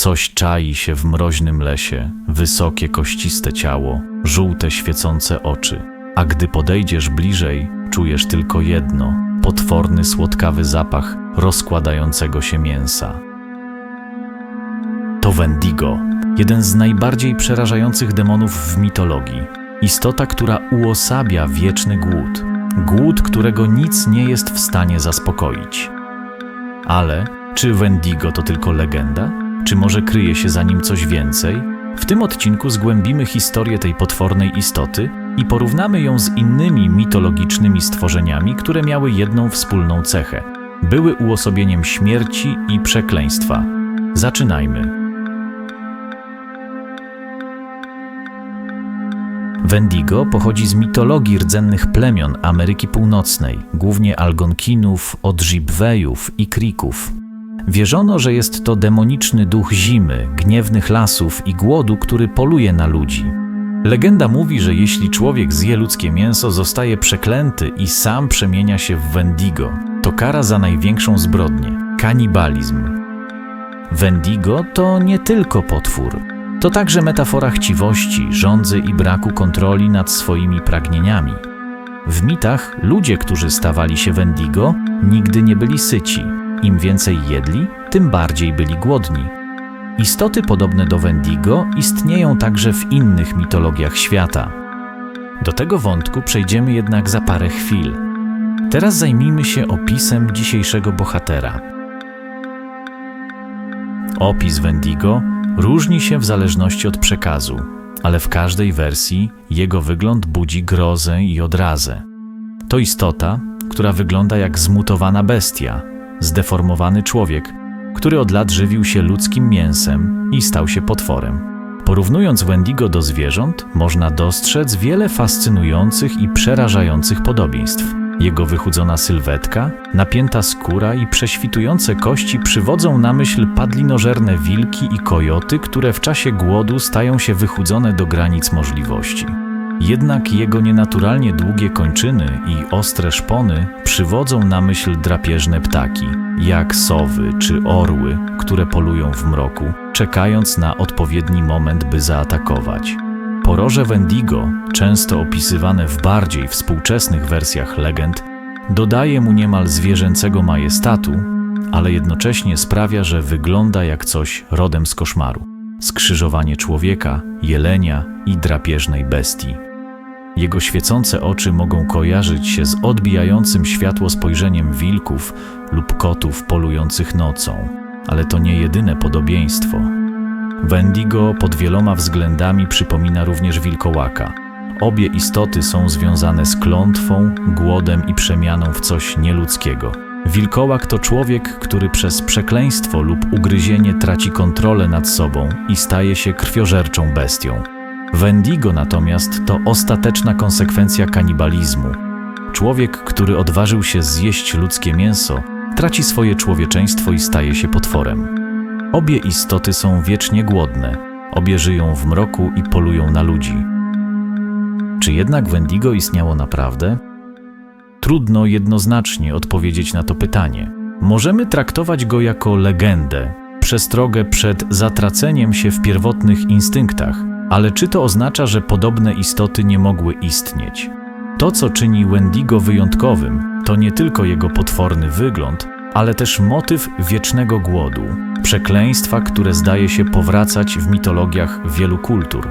Coś czai się w mroźnym lesie, wysokie kościste ciało, żółte świecące oczy. A gdy podejdziesz bliżej, czujesz tylko jedno potworny słodkawy zapach rozkładającego się mięsa. To Wendigo, jeden z najbardziej przerażających demonów w mitologii. Istota, która uosabia wieczny głód. Głód, którego nic nie jest w stanie zaspokoić. Ale czy Wendigo to tylko legenda? Czy może kryje się za nim coś więcej? W tym odcinku zgłębimy historię tej potwornej istoty i porównamy ją z innymi mitologicznymi stworzeniami, które miały jedną wspólną cechę. Były uosobieniem śmierci i przekleństwa. Zaczynajmy. Wendigo pochodzi z mitologii rdzennych plemion Ameryki Północnej, głównie Algonkinów, Odżibwejów i Krików. Wierzono, że jest to demoniczny duch zimy, gniewnych lasów i głodu, który poluje na ludzi. Legenda mówi, że jeśli człowiek zje ludzkie mięso, zostaje przeklęty i sam przemienia się w Wendigo. To kara za największą zbrodnię kanibalizm. Wendigo to nie tylko potwór. To także metafora chciwości, żądzy i braku kontroli nad swoimi pragnieniami. W mitach ludzie, którzy stawali się Wendigo, nigdy nie byli syci. Im więcej jedli, tym bardziej byli głodni. Istoty podobne do Wendigo istnieją także w innych mitologiach świata. Do tego wątku przejdziemy jednak za parę chwil. Teraz zajmijmy się opisem dzisiejszego bohatera. Opis Wendigo różni się w zależności od przekazu, ale w każdej wersji jego wygląd budzi grozę i odrazę. To istota, która wygląda jak zmutowana bestia, zdeformowany człowiek, który od lat żywił się ludzkim mięsem i stał się potworem. Porównując Wendigo do zwierząt, można dostrzec wiele fascynujących i przerażających podobieństw. Jego wychudzona sylwetka, napięta skóra i prześwitujące kości przywodzą na myśl padlinożerne wilki i kojoty, które w czasie głodu stają się wychudzone do granic możliwości. Jednak jego nienaturalnie długie kończyny i ostre szpony przywodzą na myśl drapieżne ptaki, jak sowy czy orły, które polują w mroku, czekając na odpowiedni moment, by zaatakować. Poroże Wendigo, często opisywane w bardziej współczesnych wersjach legend, dodaje mu niemal zwierzęcego majestatu, ale jednocześnie sprawia, że wygląda jak coś rodem z koszmaru skrzyżowanie człowieka, jelenia i drapieżnej bestii. Jego świecące oczy mogą kojarzyć się z odbijającym światło spojrzeniem wilków lub kotów polujących nocą, ale to nie jedyne podobieństwo. Wendigo pod wieloma względami przypomina również wilkołaka. Obie istoty są związane z klątwą, głodem i przemianą w coś nieludzkiego. Wilkołak to człowiek, który przez przekleństwo lub ugryzienie traci kontrolę nad sobą i staje się krwiożerczą bestią. Wendigo natomiast to ostateczna konsekwencja kanibalizmu. Człowiek, który odważył się zjeść ludzkie mięso, traci swoje człowieczeństwo i staje się potworem. Obie istoty są wiecznie głodne, obie żyją w mroku i polują na ludzi. Czy jednak Wendigo istniało naprawdę? Trudno jednoznacznie odpowiedzieć na to pytanie. Możemy traktować go jako legendę, przestrogę przed zatraceniem się w pierwotnych instynktach, ale czy to oznacza, że podobne istoty nie mogły istnieć? To, co czyni Wendigo wyjątkowym, to nie tylko jego potworny wygląd, ale też motyw wiecznego głodu, przekleństwa, które zdaje się powracać w mitologiach wielu kultur.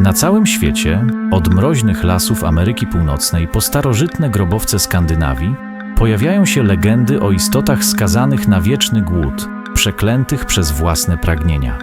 Na całym świecie, od mroźnych lasów Ameryki Północnej po starożytne grobowce Skandynawii, pojawiają się legendy o istotach skazanych na wieczny głód, przeklętych przez własne pragnienia.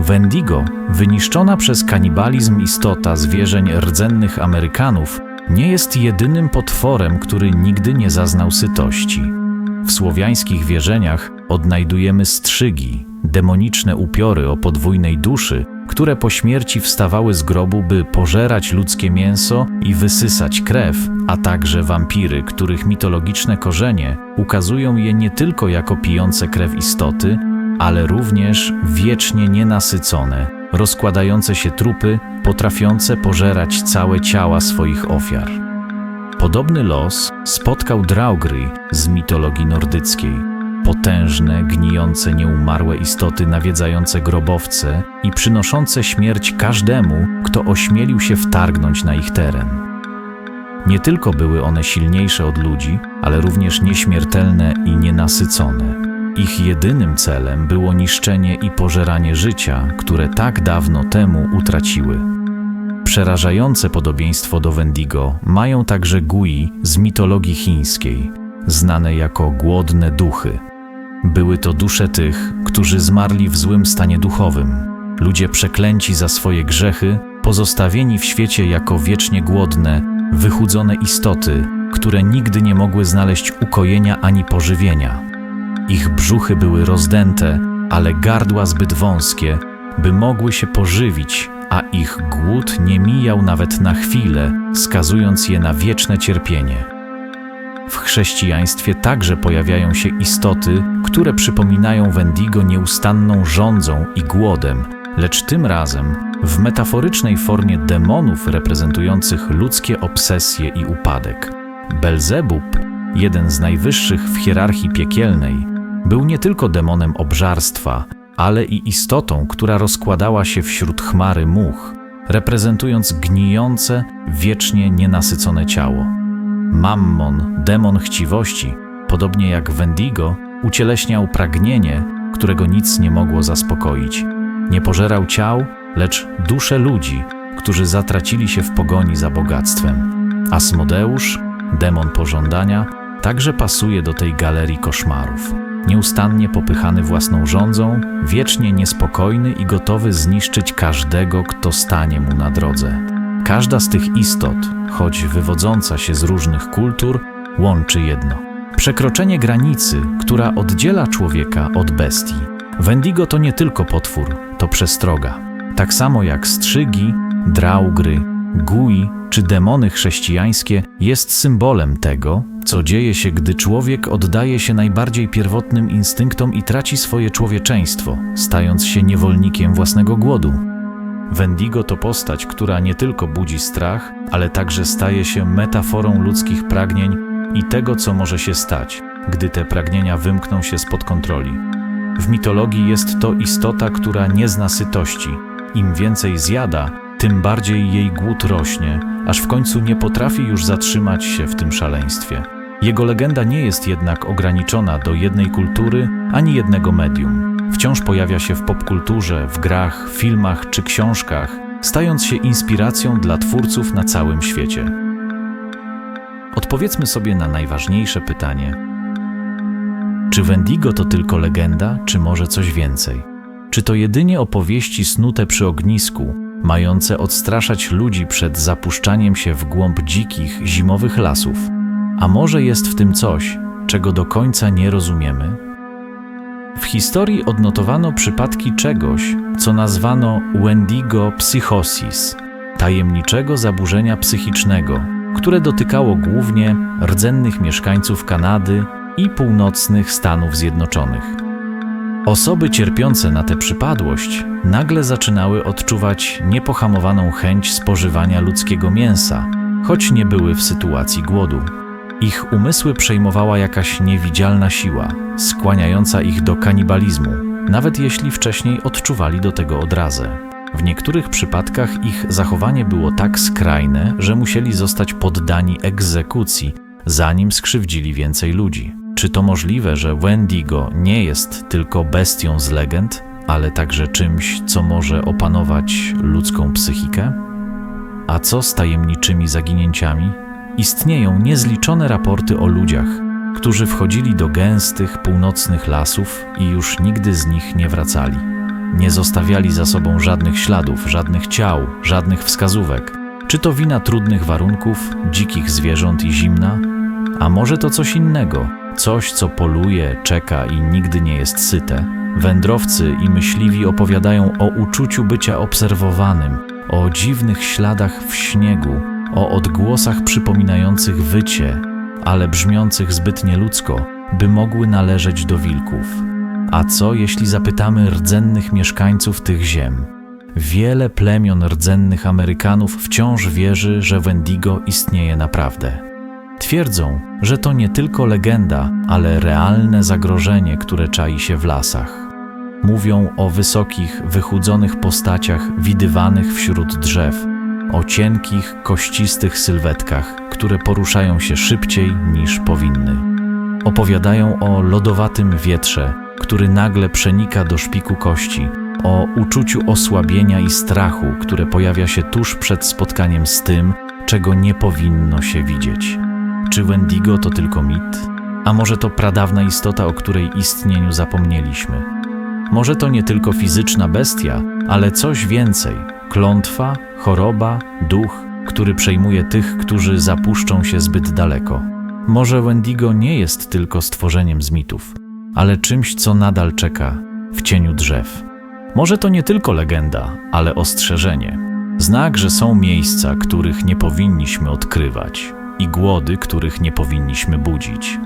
Wendigo, wyniszczona przez kanibalizm istota zwierzeń rdzennych Amerykanów, nie jest jedynym potworem, który nigdy nie zaznał sytości. W słowiańskich wierzeniach odnajdujemy strzygi, demoniczne upiory o podwójnej duszy, które po śmierci wstawały z grobu, by pożerać ludzkie mięso i wysysać krew, a także wampiry, których mitologiczne korzenie ukazują je nie tylko jako pijące krew istoty, ale również wiecznie nienasycone, rozkładające się trupy, potrafiące pożerać całe ciała swoich ofiar. Podobny los spotkał Draugry z mitologii nordyckiej. Potężne, gnijące, nieumarłe istoty nawiedzające grobowce i przynoszące śmierć każdemu, kto ośmielił się wtargnąć na ich teren. Nie tylko były one silniejsze od ludzi, ale również nieśmiertelne i nienasycone. Ich jedynym celem było niszczenie i pożeranie życia, które tak dawno temu utraciły. Przerażające podobieństwo do Wendigo mają także Gui z mitologii chińskiej, znane jako głodne duchy. Były to dusze tych, którzy zmarli w złym stanie duchowym. Ludzie przeklęci za swoje grzechy, pozostawieni w świecie jako wiecznie głodne, wychudzone istoty, które nigdy nie mogły znaleźć ukojenia ani pożywienia. Ich brzuchy były rozdęte, ale gardła zbyt wąskie, by mogły się pożywić, a ich głód nie mijał nawet na chwilę, skazując je na wieczne cierpienie. W chrześcijaństwie także pojawiają się istoty, które przypominają Wendigo nieustanną rządzą i głodem, lecz tym razem w metaforycznej formie demonów reprezentujących ludzkie obsesje i upadek. Belzebub, jeden z najwyższych w hierarchii piekielnej, był nie tylko demonem obżarstwa, ale i istotą, która rozkładała się wśród chmary much, reprezentując gnijące, wiecznie nienasycone ciało. Mammon, demon chciwości, podobnie jak Wendigo, ucieleśniał pragnienie, którego nic nie mogło zaspokoić. Nie pożerał ciał, lecz dusze ludzi, którzy zatracili się w pogoni za bogactwem. Asmodeusz, demon pożądania, także pasuje do tej galerii koszmarów. Nieustannie popychany własną rządzą, wiecznie niespokojny i gotowy zniszczyć każdego, kto stanie mu na drodze. Każda z tych istot, choć wywodząca się z różnych kultur, łączy jedno: przekroczenie granicy, która oddziela człowieka od bestii. Wendigo to nie tylko potwór, to przestroga. Tak samo jak strzygi, draugry, gui czy demony chrześcijańskie jest symbolem tego, co dzieje się, gdy człowiek oddaje się najbardziej pierwotnym instynktom i traci swoje człowieczeństwo, stając się niewolnikiem własnego głodu. Wendigo to postać, która nie tylko budzi strach, ale także staje się metaforą ludzkich pragnień i tego, co może się stać, gdy te pragnienia wymkną się spod kontroli. W mitologii jest to istota, która nie zna sytości. Im więcej zjada, tym bardziej jej głód rośnie, aż w końcu nie potrafi już zatrzymać się w tym szaleństwie. Jego legenda nie jest jednak ograniczona do jednej kultury ani jednego medium. Wciąż pojawia się w popkulturze, w grach, filmach czy książkach, stając się inspiracją dla twórców na całym świecie. Odpowiedzmy sobie na najważniejsze pytanie: czy Wendigo to tylko legenda, czy może coś więcej? Czy to jedynie opowieści snute przy ognisku, mające odstraszać ludzi przed zapuszczaniem się w głąb dzikich, zimowych lasów? A może jest w tym coś, czego do końca nie rozumiemy? W historii odnotowano przypadki czegoś, co nazwano Wendigo psychosis, tajemniczego zaburzenia psychicznego, które dotykało głównie rdzennych mieszkańców Kanady i północnych Stanów Zjednoczonych. Osoby cierpiące na tę przypadłość nagle zaczynały odczuwać niepohamowaną chęć spożywania ludzkiego mięsa, choć nie były w sytuacji głodu. Ich umysły przejmowała jakaś niewidzialna siła, skłaniająca ich do kanibalizmu, nawet jeśli wcześniej odczuwali do tego odrazę. W niektórych przypadkach ich zachowanie było tak skrajne, że musieli zostać poddani egzekucji, zanim skrzywdzili więcej ludzi. Czy to możliwe, że Wendigo nie jest tylko bestią z legend, ale także czymś, co może opanować ludzką psychikę? A co z tajemniczymi zaginięciami? Istnieją niezliczone raporty o ludziach, którzy wchodzili do gęstych, północnych lasów i już nigdy z nich nie wracali. Nie zostawiali za sobą żadnych śladów, żadnych ciał, żadnych wskazówek. Czy to wina trudnych warunków, dzikich zwierząt i zimna? A może to coś innego? Coś, co poluje, czeka i nigdy nie jest syte? Wędrowcy i myśliwi opowiadają o uczuciu bycia obserwowanym, o dziwnych śladach w śniegu, o odgłosach przypominających wycie, ale brzmiących zbyt nieludzko, by mogły należeć do wilków. A co jeśli zapytamy rdzennych mieszkańców tych ziem? Wiele plemion rdzennych Amerykanów wciąż wierzy, że Wendigo istnieje naprawdę. Twierdzą, że to nie tylko legenda, ale realne zagrożenie, które czai się w lasach. Mówią o wysokich, wychudzonych postaciach widywanych wśród drzew, o cienkich, kościstych sylwetkach, które poruszają się szybciej niż powinny. Opowiadają o lodowatym wietrze, który nagle przenika do szpiku kości, o uczuciu osłabienia i strachu, które pojawia się tuż przed spotkaniem z tym, czego nie powinno się widzieć. Czy Wendigo to tylko mit? A może to pradawna istota, o której istnieniu zapomnieliśmy? Może to nie tylko fizyczna bestia, ale coś więcej klątwa, choroba, duch, który przejmuje tych, którzy zapuszczą się zbyt daleko. Może Wendigo nie jest tylko stworzeniem z mitów, ale czymś, co nadal czeka w cieniu drzew. Może to nie tylko legenda, ale ostrzeżenie. Znak, że są miejsca, których nie powinniśmy odkrywać i głody, których nie powinniśmy budzić.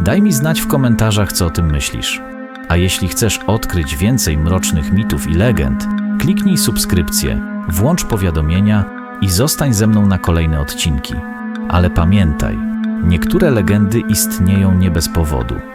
Daj mi znać w komentarzach, co o tym myślisz. A jeśli chcesz odkryć więcej mrocznych mitów i legend, kliknij subskrypcję, włącz powiadomienia i zostań ze mną na kolejne odcinki. Ale pamiętaj, niektóre legendy istnieją nie bez powodu.